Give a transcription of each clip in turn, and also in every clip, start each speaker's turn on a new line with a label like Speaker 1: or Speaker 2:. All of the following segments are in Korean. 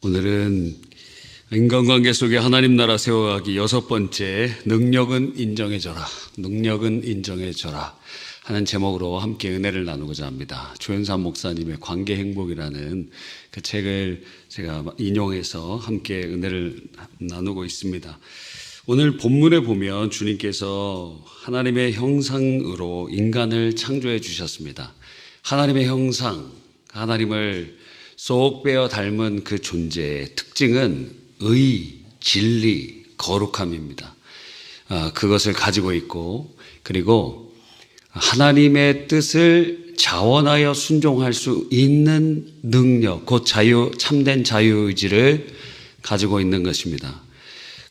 Speaker 1: 오늘은 인간관계 속에 하나님 나라 세워가기 여섯 번째 능력은 인정해줘라. 능력은 인정해줘라. 하는 제목으로 함께 은혜를 나누고자 합니다. 조현삼 목사님의 관계 행복이라는 그 책을 제가 인용해서 함께 은혜를 나누고 있습니다. 오늘 본문에 보면 주님께서 하나님의 형상으로 인간을 창조해 주셨습니다. 하나님의 형상, 하나님을 쏙 빼어 닮은 그 존재의 특징은 의, 진리, 거룩함입니다. 아, 그것을 가지고 있고, 그리고 하나님의 뜻을 자원하여 순종할 수 있는 능력, 곧 자유, 참된 자유의지를 가지고 있는 것입니다.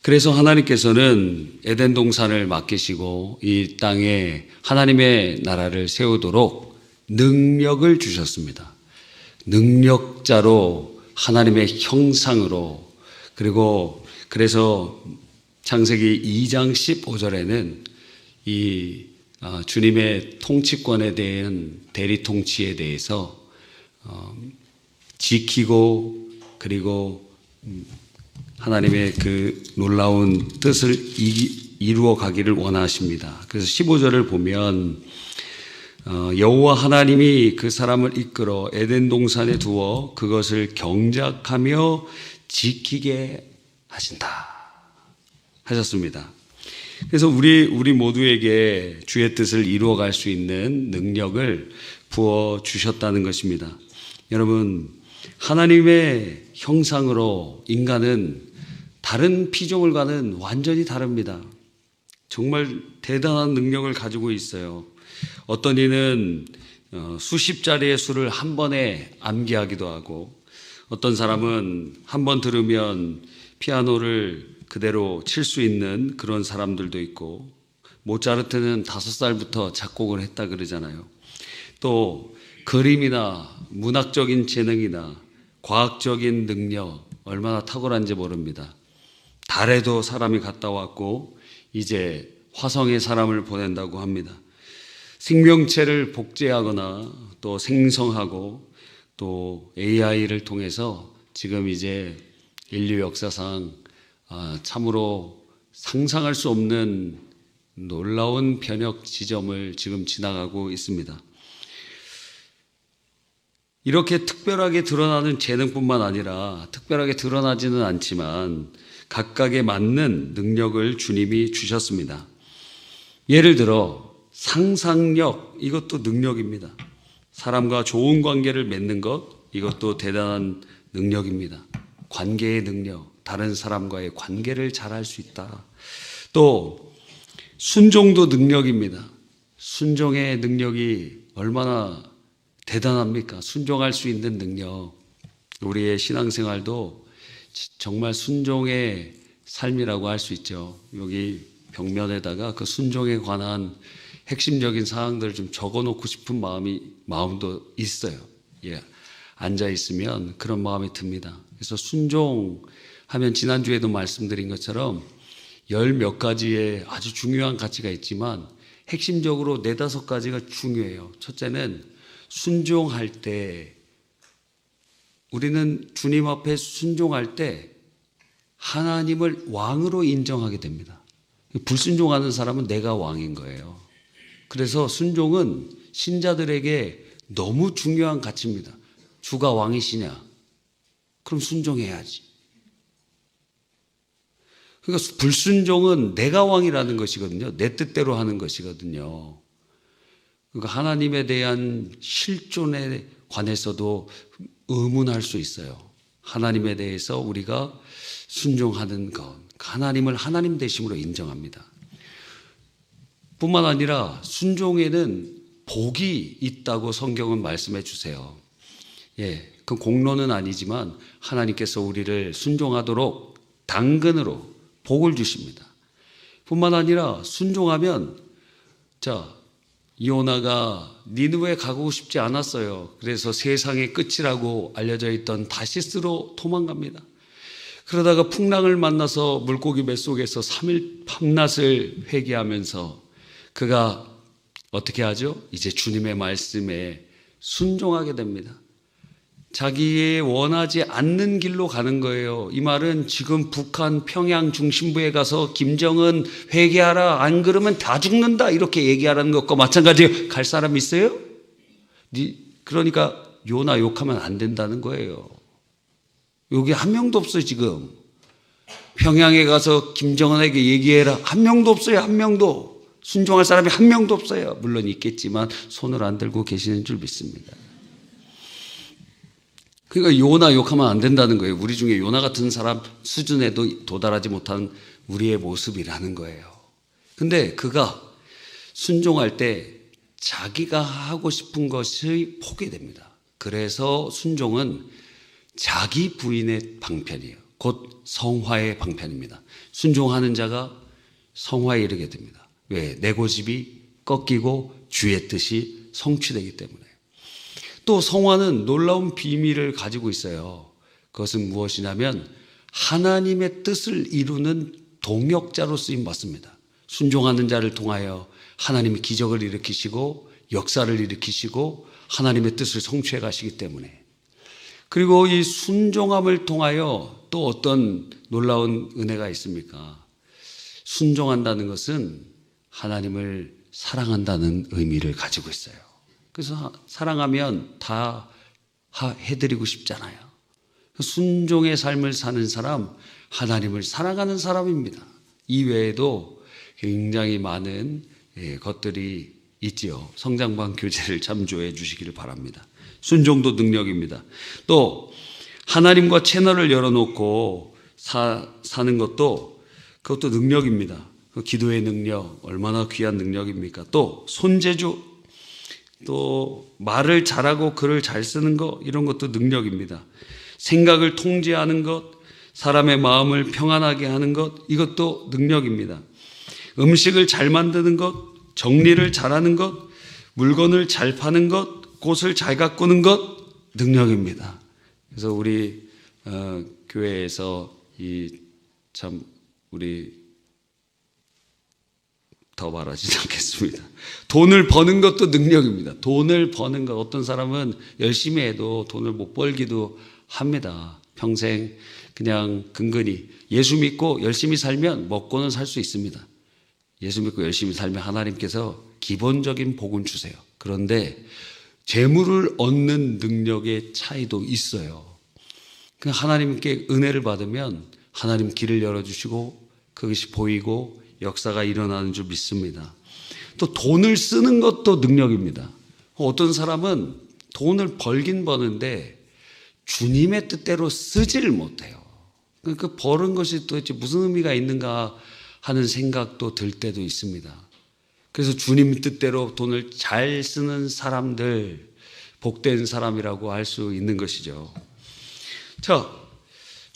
Speaker 1: 그래서 하나님께서는 에덴 동산을 맡기시고 이 땅에 하나님의 나라를 세우도록 능력을 주셨습니다. 능력자로 하나님의 형상으로 그리고 그래서 창세기 2장 15절에는 이 아, 주님의 통치권에 대한 대리 통치에 대해서 어, 지키고 그리고 음, 하나님의 그 놀라운 뜻을 이루어 가기를 원하십니다. 그래서 15절을 보면 어, 여호와 하나님이 그 사람을 이끌어 에덴 동산에 두어 그것을 경작하며 지키게 하신다 하셨습니다. 그래서 우리 우리 모두에게 주의 뜻을 이루어 갈 수 있는 능력을 부어 주셨다는 것입니다. 여러분 하나님의 형상으로 인간은 다른 피조물과는 완전히 다릅니다. 정말 대단한 능력을 가지고 있어요. 어떤 이는 어, 수십 자리의 수를 한 번에 암기하기도 하고 어떤 사람은 한 번 들으면 피아노를 그대로 칠 수 있는 그런 사람들도 있고 모차르트는 다섯 살부터 작곡을 했다 그러잖아요. 또 그림이나 문학적인 재능이나 과학적인 능력 얼마나 탁월한지 모릅니다. 달에도 사람이 갔다 왔고 이제 화성에 사람을 보낸다고 합니다. 생명체를 복제하거나 또 생성하고 또 AI를 통해서 지금 이제 인류 역사상 아, 참으로 상상할 수 없는 놀라운 변혁 지점을 지금 지나가고 있습니다. 이렇게 특별하게 드러나는 재능뿐만 아니라 특별하게 드러나지는 않지만 각각에 맞는 능력을 주님이 주셨습니다. 예를 들어 상상력 이것도 능력입니다. 사람과 좋은 관계를 맺는 것 이것도 대단한 능력입니다. 관계의 능력, 다른 사람과의 관계를 잘 할 수 있다. 또 순종도 능력입니다. 순종의 능력이 얼마나 대단합니까? 순종할 수 있는 능력. 우리의 신앙생활도 정말 순종의 삶이라고 할 수 있죠. 여기 벽면에다가 그 순종에 관한 핵심적인 사항들을 좀 적어 놓고 싶은 마음이, 마음도 있어요. 예. 앉아 있으면 그런 마음이 듭니다. 그래서 순종하면 지난주에도 말씀드린 것처럼 열 몇 가지의 아주 중요한 가치가 있지만 핵심적으로 네다섯 가지가 중요해요. 첫째는 순종할 때 우리는 주님 앞에 순종할 때 하나님을 왕으로 인정하게 됩니다. 불순종하는 사람은 내가 왕인 거예요. 그래서 순종은 신자들에게 너무 중요한 가치입니다. 주가 왕이시냐? 그럼 순종해야지. 그러니까 불순종은 내가 왕이라는 것이거든요. 내 뜻대로 하는 것이거든요. 그러니까 하나님에 대한 실존에 관해서도 의문할 수 있어요. 하나님에 대해서 우리가 순종하는 것, 하나님을 하나님 대심으로 인정합니다. 뿐만 아니라 순종에는 복이 있다고 성경은 말씀해 주세요. 예, 그 공로는 아니지만 하나님께서 우리를 순종하도록 당근으로 복을 주십니다. 뿐만 아니라 순종하면 자 이오나가 니느웨 가고 싶지 않았어요. 그래서 세상의 끝이라고 알려져 있던 다시스로 도망갑니다. 그러다가 풍랑을 만나서 물고기 뱃속에서 3일 밤낮을 회개하면서 그가 어떻게 하죠? 이제 주님의 말씀에 순종하게 됩니다. 자기의 원하지 않는 길로 가는 거예요. 이 말은 지금 북한 평양 중심부에 가서 김정은 회개하라 안 그러면 다 죽는다 이렇게 얘기하라는 것과 마찬가지예요. 갈 사람 있어요? 니- 그러니까 요나 욕하면 안 된다는 거예요. 여기 한 명도 없어요 지금. 평양에 가서 김정은에게 얘기해라 한 명도 없어요 한 명도 순종할 사람이 한 명도 없어요. 물론 있겠지만 손을 안 들고 계시는 줄 믿습니다. 그러니까 요나 욕하면 안 된다는 거예요. 우리 중에 요나 같은 사람 수준에도 도달하지 못한 우리의 모습이라는 거예요. 근데 그가 순종할 때 자기가 하고 싶은 것이 포기됩니다. 그래서 순종은 자기 부인의 방편이에요. 곧 성화의 방편입니다. 순종하는 자가 성화에 이르게 됩니다. 왜? 내 고집이 꺾이고 주의 뜻이 성취되기 때문에. 또 성화는 놀라운 비밀을 가지고 있어요. 그것은 무엇이냐면 하나님의 뜻을 이루는 동역자로 쓰임 받습니다. 순종하는 자를 통하여 하나님이 기적을 일으키시고 역사를 일으키시고 하나님의 뜻을 성취해 가시기 때문에 그리고 이 순종함을 통하여 또 어떤 놀라운 은혜가 있습니까? 순종한다는 것은 하나님을 사랑한다는 의미를 가지고 있어요. 그래서 사랑하면 다 해드리고 싶잖아요. 순종의 삶을 사는 사람, 하나님을 사랑하는 사람입니다. 이외에도 굉장히 많은 예, 것들이 있지요. 성장반 교제를 참조해 주시기를 바랍니다. 순종도 능력입니다. 또 하나님과 채널을 열어놓고 사, 사는 것도 그것도 능력입니다. 그 기도의 능력 얼마나 귀한 능력입니까? 또 손재주 또 말을 잘하고 글을 잘 쓰는 것 이런 것도 능력입니다. 생각을 통제하는 것, 사람의 마음을 평안하게 하는 것 이것도 능력입니다. 음식을 잘 만드는 것, 정리를 잘하는 것, 물건을 잘 파는 것, 꽃을 잘 가꾸는 것 능력입니다. 그래서 우리 어, 교회에서 이 참 우리 더 말하지 않겠습니다. 돈을 버는 것도 능력입니다. 돈을 버는 것 어떤 사람은 열심히 해도 돈을 못 벌기도 합니다. 평생 그냥 근근히 예수 믿고 열심히 살면 먹고는 살 수 있습니다. 예수 믿고 열심히 살면 하나님께서 기본적인 복은 주세요. 그런데 재물을 얻는 능력의 차이도 있어요. 그 하나님께 은혜를 받으면 하나님 길을 열어주시고 그것이 보이고 역사가 일어나는 줄 믿습니다. 또 돈을 쓰는 것도 능력입니다. 어떤 사람은 돈을 벌긴 버는데 주님의 뜻대로 쓰지를 못해요. 그 버는 것이 도대체 무슨 의미가 있는가 하는 생각도 들 때도 있습니다. 그래서 주님 뜻대로 돈을 잘 쓰는 사람들, 복된 사람이라고 할 수 있는 것이죠. 자,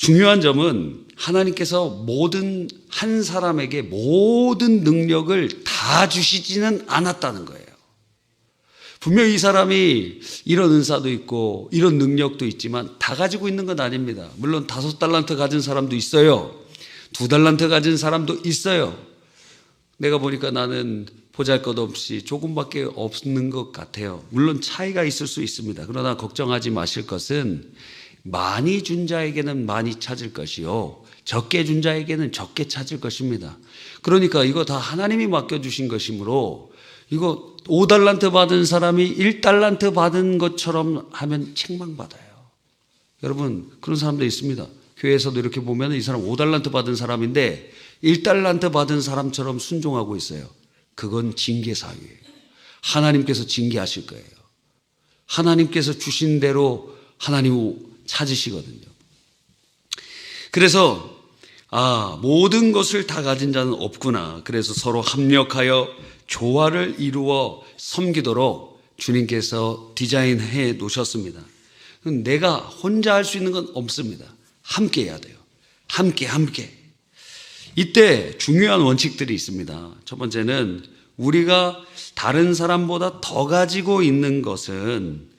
Speaker 1: 중요한 점은 하나님께서 모든 한 사람에게 모든 능력을 다 주시지는 않았다는 거예요. 분명히 이 사람이 이런 은사도 있고 이런 능력도 있지만 다 가지고 있는 건 아닙니다. 물론 다섯 달란트 가진 사람도 있어요. 두 달란트 가진 사람도 있어요. 내가 보니까 나는 보잘 것 없이 조금밖에 없는 것 같아요. 물론 차이가 있을 수 있습니다. 그러나 걱정하지 마실 것은 많이 준 자에게는 많이 찾을 것이요. 적게 준 자에게는 적게 찾을 것입니다. 그러니까 이거 다 하나님이 맡겨주신 것이므로 이거 5달란트 받은 사람이 1달란트 받은 것처럼 하면 책망받아요. 여러분, 그런 사람도 있습니다. 교회에서도 이렇게 보면 이 사람 5달란트 받은 사람인데 1달란트 받은 사람처럼 순종하고 있어요. 그건 징계 사유예요. 하나님께서 징계하실 거예요. 하나님께서 주신 대로 하나님 찾으시거든요. 그래서 아, 모든 것을 다 가진 자는 없구나. 그래서 서로 합력하여 조화를 이루어 섬기도록 주님께서 디자인해 놓으셨습니다. 내가 혼자 할 수 있는 건 없습니다. 함께 해야 돼요. 함께, 함께. 이때 중요한 원칙들이 있습니다. 첫 번째는 우리가 다른 사람보다 더 가지고 있는 것은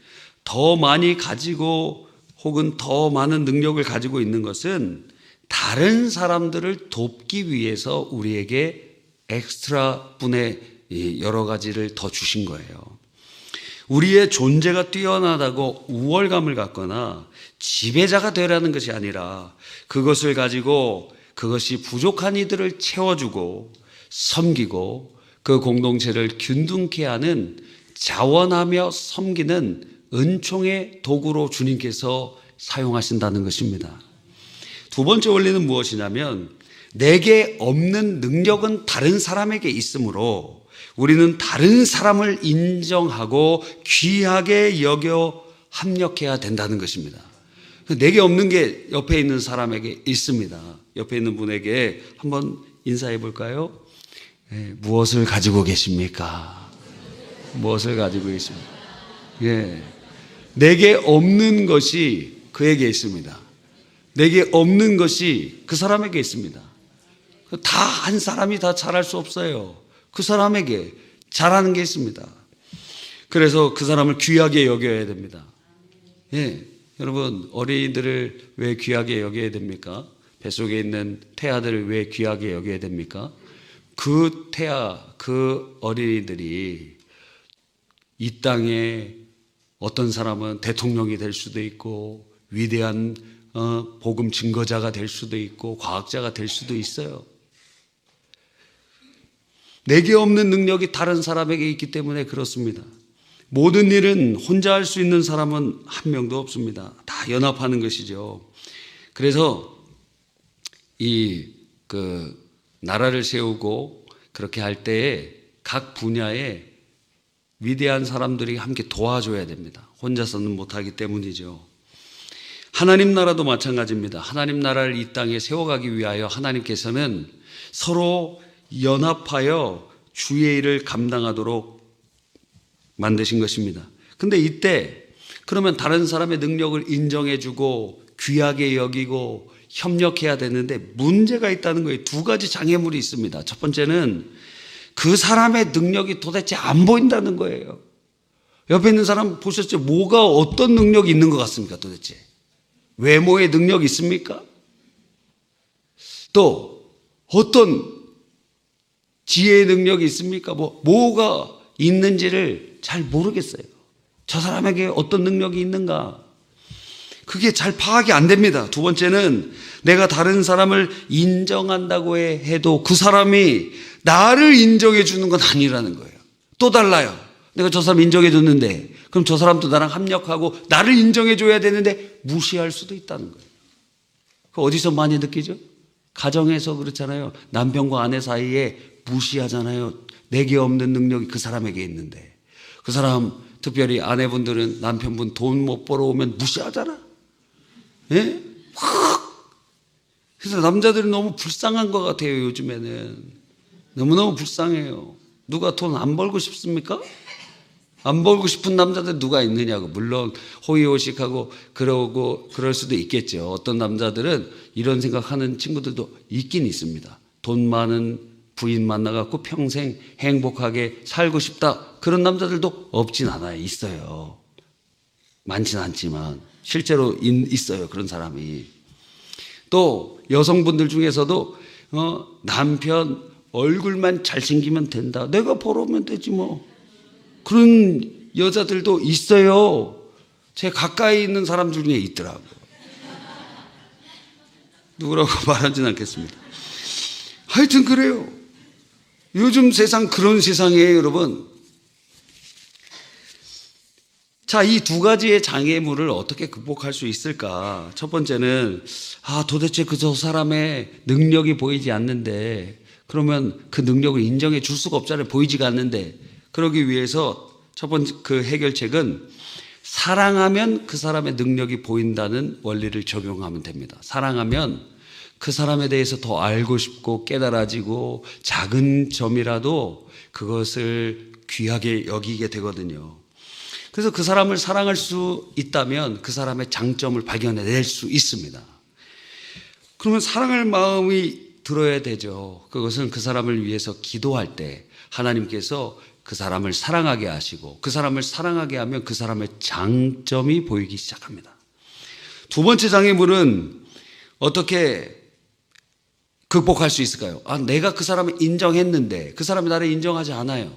Speaker 1: 더 많이 가지고 혹은 더 많은 능력을 가지고 있는 것은 다른 사람들을 돕기 위해서 우리에게 엑스트라 분의 여러 가지를 더 주신 거예요. 우리의 존재가 뛰어나다고 우월감을 갖거나 지배자가 되라는 것이 아니라 그것을 가지고 그것이 부족한 이들을 채워주고 섬기고 그 공동체를 균등케 하는 자원하며 섬기는 은총의 도구로 주님께서 사용하신다는 것입니다. 두 번째 원리는 무엇이냐면 내게 없는 능력은 다른 사람에게 있으므로 우리는 다른 사람을 인정하고 귀하게 여겨 합력해야 된다는 것입니다. 내게 없는 게 옆에 있는 사람에게 있습니다. 옆에 있는 분에게 한번 인사해 볼까요? 예, 무엇을 가지고 계십니까? 무엇을 가지고 계십니까? 예. 내게 없는 것이 그에게 있습니다. 내게 없는 것이 그 사람에게 있습니다. 다 한 사람이 다 잘할 수 없어요. 그 사람에게 잘하는 게 있습니다. 그래서 그 사람을 귀하게 여겨야 됩니다. 예. 여러분, 어린이들을 왜 귀하게 여겨야 됩니까? 뱃속에 있는 태아들을 왜 귀하게 여겨야 됩니까? 그 태아, 그 어린이들이 이 땅에 어떤 사람은 대통령이 될 수도 있고 위대한 어, 복음 증거자가 될 수도 있고 과학자가 될 수도 있어요. 내게 없는 능력이 다른 사람에게 있기 때문에 그렇습니다. 모든 일은 혼자 할 수 있는 사람은 한 명도 없습니다. 다 연합하는 것이죠. 그래서 이 그 나라를 세우고 그렇게 할 때에 각 분야에 위대한 사람들이 함께 도와줘야 됩니다. 혼자서는 못하기 때문이죠. 하나님 나라도 마찬가지입니다. 하나님 나라를 이 땅에 세워가기 위하여 하나님께서는 서로 연합하여 주의 일을 감당하도록 만드신 것입니다. 근데 이때 그러면 다른 사람의 능력을 인정해주고 귀하게 여기고 협력해야 되는데 문제가 있다는 거예요. 두 가지 장애물이 있습니다. 첫 번째는 그 사람의 능력이 도대체 안 보인다는 거예요. 옆에 있는 사람 보셨죠? 뭐가 어떤 능력이 있는 것 같습니까 도대체? 외모의 능력이 있습니까? 또 어떤 지혜의 능력이 있습니까? 뭐 뭐가 있는지를 잘 모르겠어요. 저 사람에게 어떤 능력이 있는가? 그게 잘 파악이 안 됩니다. 두 번째는 내가 다른 사람을 인정한다고 해도 그 사람이 나를 인정해 주는 건 아니라는 거예요. 또 달라요. 내가 저 사람 인정해 줬는데 그럼 저 사람도 나랑 합력하고 나를 인정해 줘야 되는데 무시할 수도 있다는 거예요. 그 어디서 많이 느끼죠? 가정에서 그렇잖아요. 남편과 아내 사이에 무시하잖아요. 내게 없는 능력이 그 사람에게 있는데 그 사람 특별히 아내분들은 남편분 돈 못 벌어오면 무시하잖아. 예? 확! 그래서 남자들이 너무 불쌍한 것 같아요, 요즘에는. 너무너무 불쌍해요. 누가 돈 안 벌고 싶습니까? 안 벌고 싶은 남자들 누가 있느냐고. 물론 호의호식하고 그러고 그럴 수도 있겠죠. 어떤 남자들은 이런 생각하는 친구들도 있긴 있습니다. 돈 많은 부인 만나갖고 평생 행복하게 살고 싶다. 그런 남자들도 없진 않아요. 있어요. 많진 않지만 실제로 있어요. 그런 사람이. 또 여성분들 중에서도 어, 남편 얼굴만 잘생기면 된다. 내가 벌어오면 되지 뭐. 그런 여자들도 있어요. 제 가까이 있는 사람 중에 있더라고요. 누구라고 말하진 않겠습니다. 하여튼 그래요. 요즘 세상 그런 세상이에요, 여러분. 자, 이 두 가지의 장애물을 어떻게 극복할 수 있을까? 첫 번째는, 아, 도대체 그 저 사람의 능력이 보이지 않는데, 그러면 그 능력을 인정해 줄 수가 없잖아요. 보이지가 않는데. 그러기 위해서 첫 번째 그 해결책은 사랑하면 그 사람의 능력이 보인다는 원리를 적용하면 됩니다. 사랑하면 그 사람에 대해서 더 알고 싶고 깨달아지고 작은 점이라도 그것을 귀하게 여기게 되거든요. 그래서 그 사람을 사랑할 수 있다면 그 사람의 장점을 발견해낼 수 있습니다. 그러면 사랑할 마음이 들어야 되죠. 그것은 그 사람을 위해서 기도할 때 하나님께서 그 사람을 사랑하게 하시고 그 사람을 사랑하게 하면 그 사람의 장점이 보이기 시작합니다. 두 번째 장애물은 어떻게 극복할 수 있을까요? 아, 내가 그 사람을 인정했는데 그 사람이 나를 인정하지 않아요.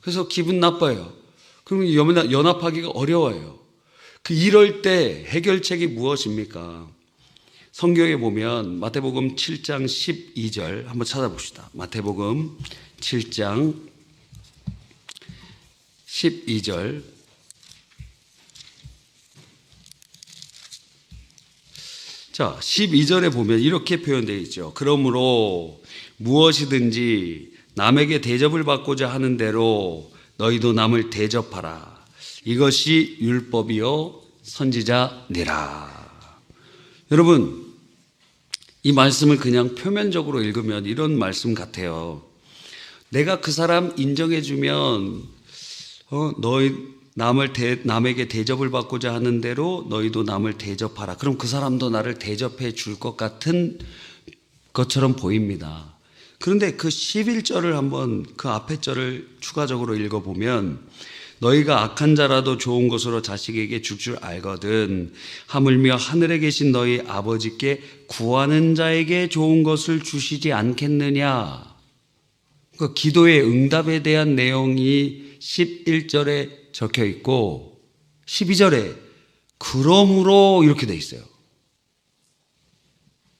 Speaker 1: 그래서 기분 나빠요. 연합- 연합하기가 어려워요. 그 이럴 때 해결책이 무엇입니까? 성경에 보면 마태복음 7장 12절 한번 찾아봅시다. 마태복음 7장 12절 자, 12절에 보면 이렇게 표현되어 있죠. 그러므로 무엇이든지 남에게 대접을 받고자 하는 대로 너희도 남을 대접하라. 이것이 율법이요 선지자니라. 여러분, 이 말씀을 그냥 표면적으로 읽으면 이런 말씀 같아요. 내가 그 사람 인정해주면, 어, 너희, 남을 대, 남에게 대접을 받고자 하는 대로 너희도 남을 대접하라. 그럼 그 사람도 나를 대접해 줄 것 같은 것처럼 보입니다. 그런데 그 11절을 한번 그 앞에 절을 추가적으로 읽어보면 너희가 악한 자라도 좋은 것으로 자식에게 줄 줄 알거든 하물며 하늘에 계신 너희 아버지께 구하는 자에게 좋은 것을 주시지 않겠느냐 그 기도의 응답에 대한 내용이 11절에 적혀 있고 12절에 그러므로 이렇게 돼 있어요.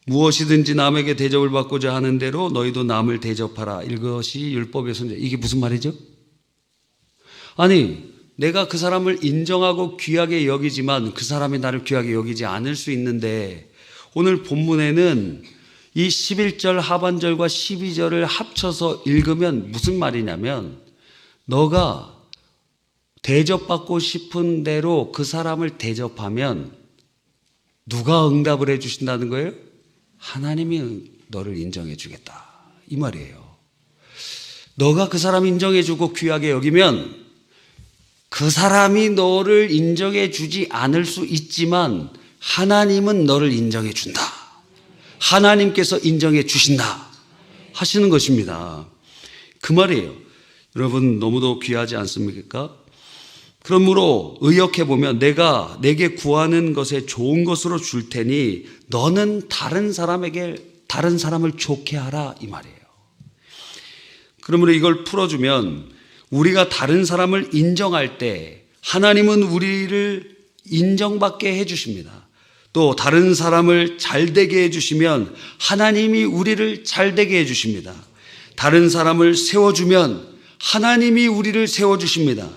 Speaker 1: 무엇이든지 남에게 대접을 받고자 하는 대로 너희도 남을 대접하라. 이것이 선제. 이게 무슨 말이죠? 아니, 내가 그 사람을 인정하고 귀하게 여기지만 그 사람이 나를 귀하게 여기지 않을 수 있는데 오늘 본문에는 이 11절 하반절과 12절을 합쳐서 읽으면 무슨 말이냐면 너가 대접받고 싶은 대로 그 사람을 대접하면 누가 응답을 해 주신다는 거예요? 하나님이 너를 인정해 주겠다. 이 말이에요. 너가 그 사람 인정해 주고 귀하게 여기면 그 사람이 너를 인정해 주지 않을 수 있지만 하나님은 너를 인정해 준다. 하나님께서 인정해 주신다. 하시는 것입니다. 그 말이에요. 여러분 너무도 귀하지 않습니까? 그러므로 의역해 보면 내가 내게 구하는 것에 좋은 것으로 줄 테니 너는 다른 사람에게 다른 사람을 좋게 하라 이 말이에요. 그러므로 이걸 풀어주면 우리가 다른 사람을 인정할 때 하나님은 우리를 인정받게 해주십니다. 또 다른 사람을 잘되게 해주시면 하나님이 우리를 잘되게 해주십니다. 다른 사람을 세워주면 하나님이 우리를 세워주십니다.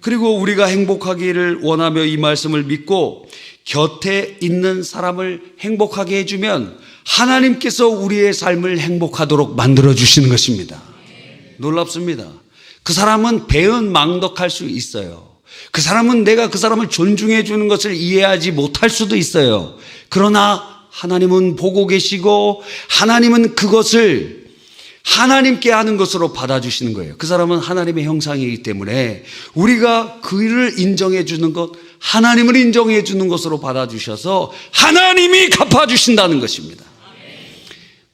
Speaker 1: 그리고 우리가 행복하기를 원하며 이 말씀을 믿고 곁에 있는 사람을 행복하게 해주면 하나님께서 우리의 삶을 행복하도록 만들어 주시는 것입니다. 놀랍습니다. 그 사람은 배은 망덕할 수 있어요. 그 사람은 내가 그 사람을 존중해 주는 것을 이해하지 못할 수도 있어요. 그러나 하나님은 보고 계시고 하나님은 그것을 하나님께 하는 것으로 받아주시는 거예요. 그 사람은 하나님의 형상이기 때문에 우리가 그를 인정해 주는 것, 하나님을 인정해 주는 것으로 받아주셔서 하나님이 갚아주신다는 것입니다.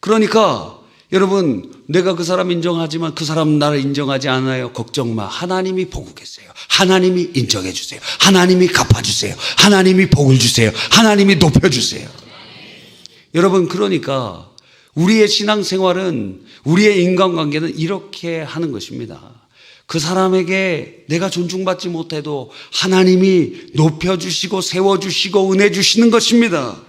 Speaker 1: 그러니까 여러분, 내가 그 사람 인정하지만 그 사람 나를 인정하지 않아요. 걱정 마. 하나님이 보고 계세요. 하나님이 인정해 주세요. 하나님이 갚아 주세요. 하나님이 복을 주세요. 하나님이 높여 주세요. 여러분, 그러니까 우리의 신앙생활은 우리의 인간관계는 이렇게 하는 것입니다. 그 사람에게 내가 존중받지 못해도 하나님이 높여주시고 세워주시고 은혜 주시는 것입니다.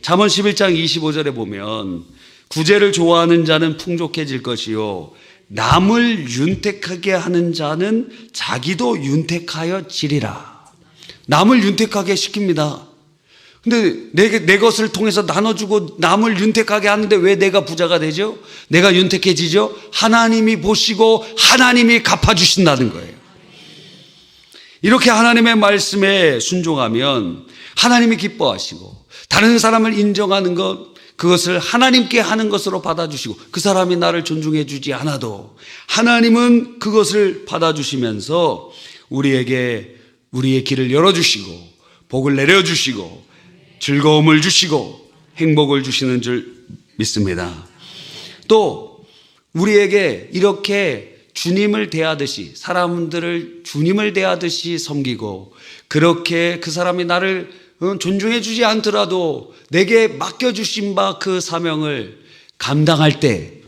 Speaker 1: 잠언 11장 25절에 보면 구제를 좋아하는 자는 풍족해질 것이요 남을 윤택하게 하는 자는 자기도 윤택하여 지리라. 남을 윤택하게 시킵니다. 근데 내, 내 것을 통해서 나눠주고 남을 윤택하게 하는데 왜 내가 부자가 되죠? 내가 윤택해지죠? 하나님이 보시고 하나님이 갚아주신다는 거예요. 이렇게 하나님의 말씀에 순종하면 하나님이 기뻐하시고 다른 사람을 인정하는 것, 그것을 하나님께 하는 것으로 받아주시고 그 사람이 나를 존중해 주지 않아도 하나님은 그것을 받아주시면서 우리에게 우리의 길을 열어주시고 복을 내려주시고 즐거움을 주시고 행복을 주시는 줄 믿습니다. 또 우리에게 이렇게 주님을 대하듯이 사람들을 주님을 대하듯이 섬기고 그렇게 그 사람이 나를 존중해 주지 않더라도 내게 맡겨주신 바 그 사명을 감당할 때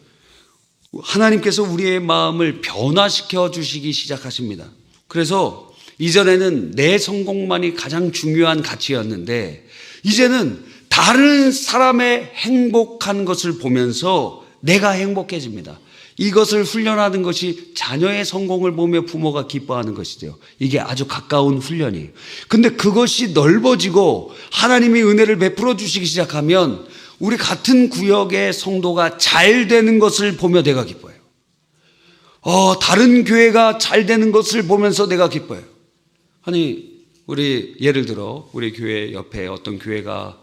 Speaker 1: 하나님께서 우리의 마음을 변화시켜 주시기 시작하십니다. 그래서 이전에는 내 성공만이 가장 중요한 가치였는데 이제는 다른 사람의 행복한 것을 보면서 내가 행복해집니다. 이것을 훈련하는 것이 자녀의 성공을 보며 부모가 기뻐하는 것이죠. 이게 아주 가까운 훈련이에요. 근데 그것이 넓어지고 하나님이 은혜를 베풀어 주시기 시작하면 우리 같은 구역의 성도가 잘 되는 것을 보며 내가 기뻐요. 어, 다른 교회가 잘 되는 것을 보면서 내가 기뻐요. 아니, 우리 예를 들어 우리 교회 옆에 어떤 교회가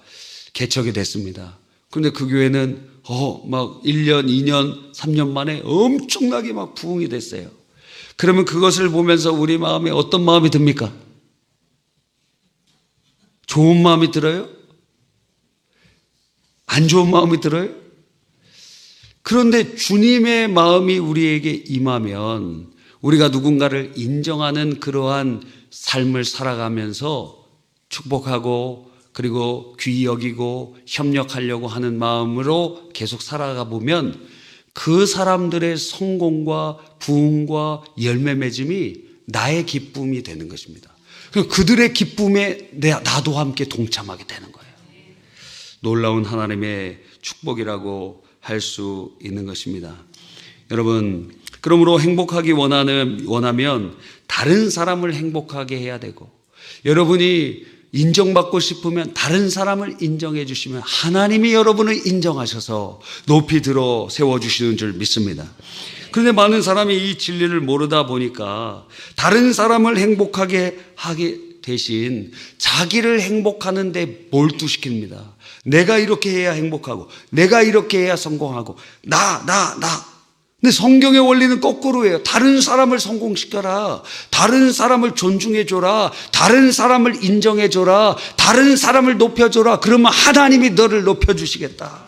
Speaker 1: 개척이 됐습니다. 근데 그 교회는 어, 막 1년, 2년, 3년 만에 엄청나게 막 부흥이 됐어요. 그러면 그것을 보면서 우리 마음에 어떤 마음이 듭니까? 좋은 마음이 들어요? 안 좋은 마음이 들어요? 그런데 주님의 마음이 우리에게 임하면 우리가 누군가를 인정하는 그러한 삶을 살아가면서 축복하고 그리고 귀히 여기고 협력하려고 하는 마음으로 계속 살아가 보면 그 사람들의 성공과 부흥과 열매 맺음이 나의 기쁨이 되는 것입니다. 그들의 기쁨에 내- 나도 함께 동참하게 되는 거예요. 놀라운 하나님의 축복이라고 할 수 있는 것입니다. 여러분, 그러므로 행복하기 원하는, 원하면 다른 사람을 행복하게 해야 되고, 여러분이 인정받고 싶으면 다른 사람을 인정해 주시면 하나님이 여러분을 인정하셔서 높이 들어 세워주시는 줄 믿습니다. 그런데 많은 사람이 이 진리를 모르다 보니까 다른 사람을 행복하게 하게 대신 자기를 행복하는데 몰두시킵니다. 내가 이렇게 해야 행복하고, 내가 이렇게 해야 성공하고, 나, 나, 나. 근데 성경의 원리는 거꾸로예요. 다른 사람을 성공시켜라. 다른 사람을 존중해줘라. 다른 사람을 인정해줘라. 다른 사람을 높여줘라. 그러면 하나님이 너를 높여주시겠다.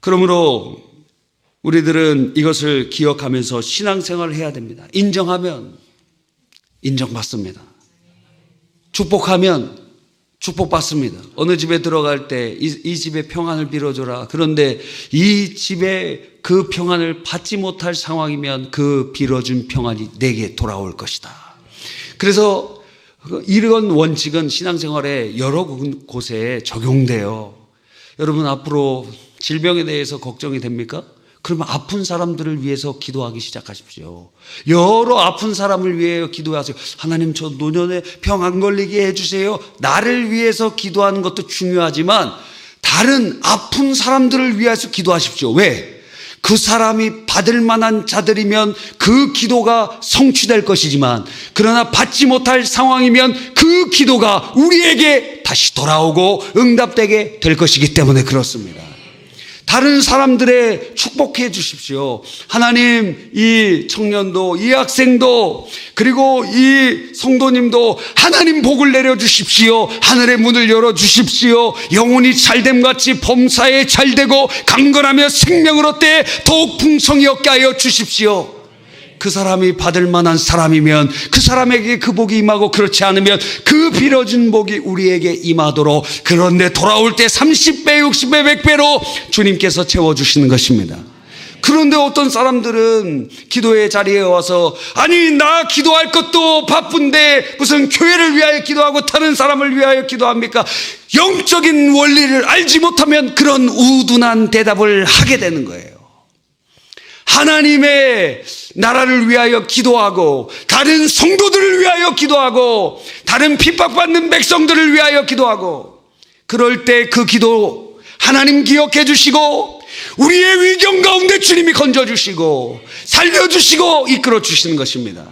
Speaker 1: 그러므로 우리들은 이것을 기억하면서 신앙생활을 해야 됩니다. 인정하면 인정받습니다. 축복하면 축복받습니다. 어느 집에 들어갈 때이 집에 평안을 빌어줘라. 그런데 이 집에 그 평안을 받지 못할 상황이면 그 빌어준 평안이 내게 돌아올 것이다. 그래서 이런 원칙은 신앙생활에 여러 곳에 적용돼요. 여러분 앞으로 질병에 대해서 걱정이 됩니까? 그러면 아픈 사람들을 위해서 기도하기 시작하십시오. 여러 아픈 사람을 위해 기도하세요. 하나님 저 노년에 병 안 걸리게 해주세요. 나를 위해서 기도하는 것도 중요하지만 다른 아픈 사람들을 위해서 기도하십시오. 왜? 그 사람이 받을 만한 자들이면 그 기도가 성취될 것이지만 그러나 받지 못할 상황이면 그 기도가 우리에게 다시 돌아오고 응답되게 될 것이기 때문에 그렇습니다. 다른 사람들의 축복해 주십시오. 하나님, 이 청년도, 이 학생도, 그리고 이 성도님도 하나님 복을 내려 주십시오. 하늘의 문을 열어 주십시오. 영혼이 잘됨 같이 범사에 잘되고 강건하며 생명을 얻되 더욱 풍성히 얻게 하여 주십시오. 그 사람이 받을 만한 사람이면 그 사람에게 그 복이 임하고 그렇지 않으면 그 빌어준 복이 우리에게 임하도록 그런데 돌아올 때 30배, 60배, 100배로 주님께서 채워주시는 것입니다. 그런데 어떤 사람들은 기도의 자리에 와서 아니 나 기도할 것도 바쁜데 무슨 교회를 위하여 기도하고 다른 사람을 위하여 기도합니까? 영적인 원리를 알지 못하면 그런 우둔한 대답을 하게 되는 거예요. 하나님의 나라를 위하여 기도하고 다른 성도들을 위하여 기도하고 다른 핍박받는 백성들을 위하여 기도하고 그럴 때 그 기도 하나님 기억해 주시고 우리의 위경 가운데 주님이 건져 주시고 살려 주시고 이끌어 주시는 것입니다.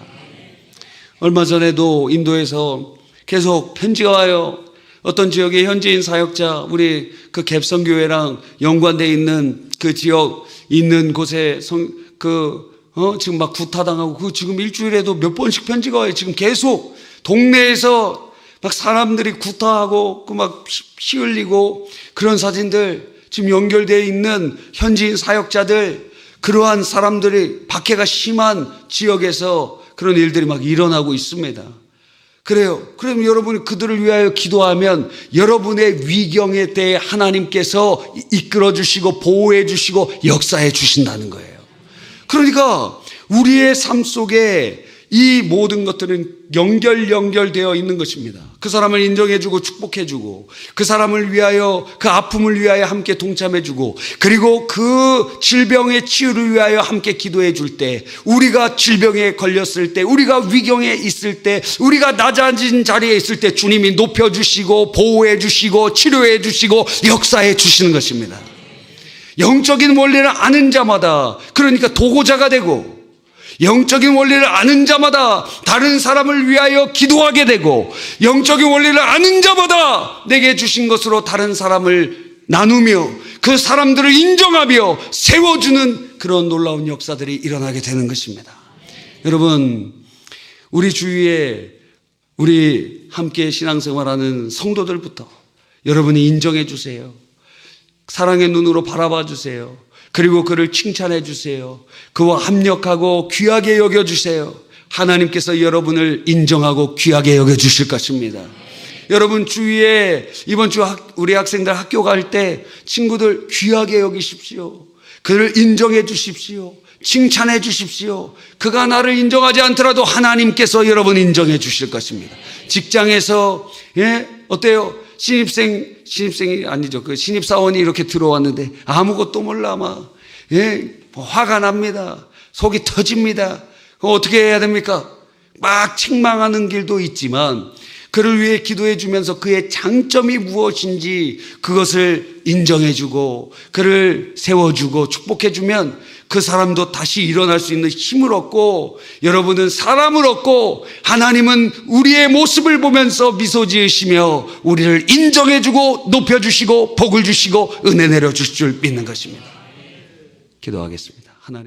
Speaker 1: 얼마 전에도 인도에서 계속 편지가 와요. 어떤 지역의 현지인 사역자 우리 그 갭성 교회랑 연관돼 있는 그 지역 있는 곳에 성, 그, 어, 지금 막 구타당하고 그 지금 일주일에도 몇 번씩 편지가 와요. 지금 계속 동네에서 막 사람들이 구타하고 그 막 피 흘리고 그런 사진들 지금 연결되어 있는 현지인 사역자들 그러한 사람들이 박해가 심한 지역에서 그런 일들이 막 일어나고 있습니다. 그래요. 그럼 여러분이 그들을 위하여 기도하면 여러분의 위경에 대해 하나님께서 이끌어 주시고 보호해 주시고 역사해 주신다는 거예요. 그러니까 우리의 삶 속에 이 모든 것들은 연결 연결되어 있는 것입니다. 그 사람을 인정해주고 축복해주고 그 사람을 위하여 그 아픔을 위하여 함께 동참해주고 그리고 그 질병의 치유를 위하여 함께 기도해 줄 때 우리가 질병에 걸렸을 때 우리가 위경에 있을 때 우리가 낮아진 자리에 있을 때 주님이 높여주시고 보호해 주시고 치료해 주시고 역사해 주시는 것입니다. 영적인 원리를 아는 자마다 그러니까 도고자가 되고 영적인 원리를 아는 자마다 다른 사람을 위하여 기도하게 되고 영적인 원리를 아는 자마다 내게 주신 것으로 다른 사람을 나누며 그 사람들을 인정하며 세워주는 그런 놀라운 역사들이 일어나게 되는 것입니다. 여러분, 우리 주위에 우리 함께 신앙생활하는 성도들부터 여러분이 인정해 주세요. 사랑의 눈으로 바라봐 주세요. 그리고 그를 칭찬해 주세요. 그와 합력하고 귀하게 여겨 주세요. 하나님께서 여러분을 인정하고 귀하게 여겨 주실 것입니다. 여러분 주위에 이번 주 학- 우리 학생들 학교 갈 때 친구들 귀하게 여기십시오. 그를 인정해 주십시오. 칭찬해 주십시오. 그가 나를 인정하지 않더라도 하나님께서 여러분 인정해 주실 것입니다. 직장에서 예 어때요? 신입생 신입생이 아니죠. 그 신입사원이 이렇게 들어왔는데 아무것도 몰라 막 예, 뭐 화가 납니다. 속이 터집니다. 어떻게 해야 됩니까? 막 책망하는 길도 있지만 그를 위해 기도해 주면서 그의 장점이 무엇인지 그것을 인정해 주고 그를 세워 주고 축복해 주면 그 사람도 다시 일어날 수 있는 힘을 얻고 여러분은 사람을 얻고 하나님은 우리의 모습을 보면서 미소 지으시며 우리를 인정해 주고 높여 주시고 복을 주시고 은혜 내려 주실 줄 믿는 것입니다. 기도하겠습니다. 하나님